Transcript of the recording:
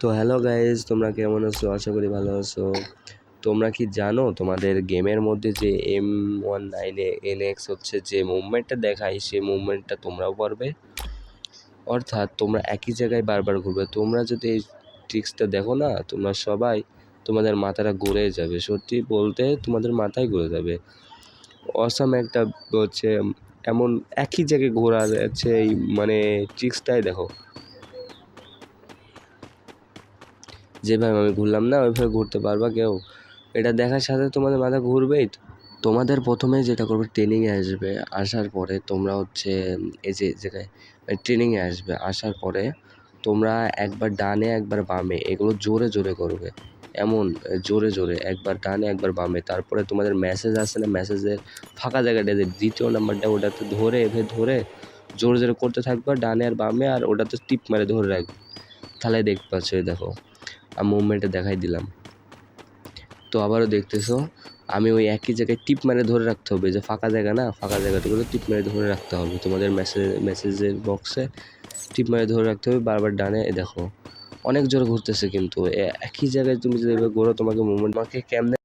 তো hello guys তোমরা কেমন আছো? আশা করি ভালো আছো। তোমরা কি জানো তোমাদের গেমের মধ্যে যে এম ওয়ান নাইনে এন এক্স হচ্ছে, যে মুভমেন্টটা দেখায়, সেই মুভমেন্টটা তোমরাও পারবে। অর্থাৎ তোমরা একই জায়গায় বারবার ঘুরবে। তোমরা যদি এই ট্রিক্সটা দেখো না, তোমরা সবাই তোমাদের মাথাটা ঘুরে যাবে। সত্যি বলতে তোমাদের মাথায় ঘুরে যাবে। অসাম একটা হচ্ছে, এমন একই জায়গায় ঘোরা যাচ্ছে এই মানে ট্রিক্সটাই দেখো। যেভাবে আমি ঘুরলাম না, ওইভাবে ঘুরতে পারবা কেউ। এটা দেখার সাথে তোমাদের মাথা ঘুরবেই তোমাদের প্রথমে যেটা করবে ট্রেনিংয়ে আসবে, আসার পরে তোমরা হচ্ছে, এই যে জায়গায় ট্রেনিংয়ে আসবে, আসার পরে তোমরা একবার ডানে, একবার বামে, এগুলো জোরে জোরে করবে। এমন, জোরে জোরে, একবার ডানে, একবার বামে। তারপরে তোমাদের মেসেজ আসে না মেসেজের ফাঁকা জায়গাটা যে দ্বিতীয় নাম্বারটা ওটাতে ধরে, এভাবে ধরে জোরে জোরে করতে থাকবে, ডানে আর বামে, আর ওটাতে টিপ মারে ধরে রাখবে। তাহলে দেখতে পাচ্ছ দেখো। আমি মুভমেন্টে দেখাই দিলাম। তো আবারও দেখতেছো, আমি ওই একই জায়গায় টিপ মেরে ধরে রাখতে হবে, যে ফাঁকা জায়গা না, ফাঁকা জায়গাটাগুলো টিপ মেরে ধরে রাখতে হবে। তোমাদের মেসেজ মেসেজের বক্সে টিপ মেরে ধরে রাখতে হবে, বারবার ডানে দেখো, অনেক জোরে ঘুরতেছে কিন্তু একই জায়গায় তুমি যদি ঘোরো, তোমাকে মুভমেন্ট আমাকে কেমনে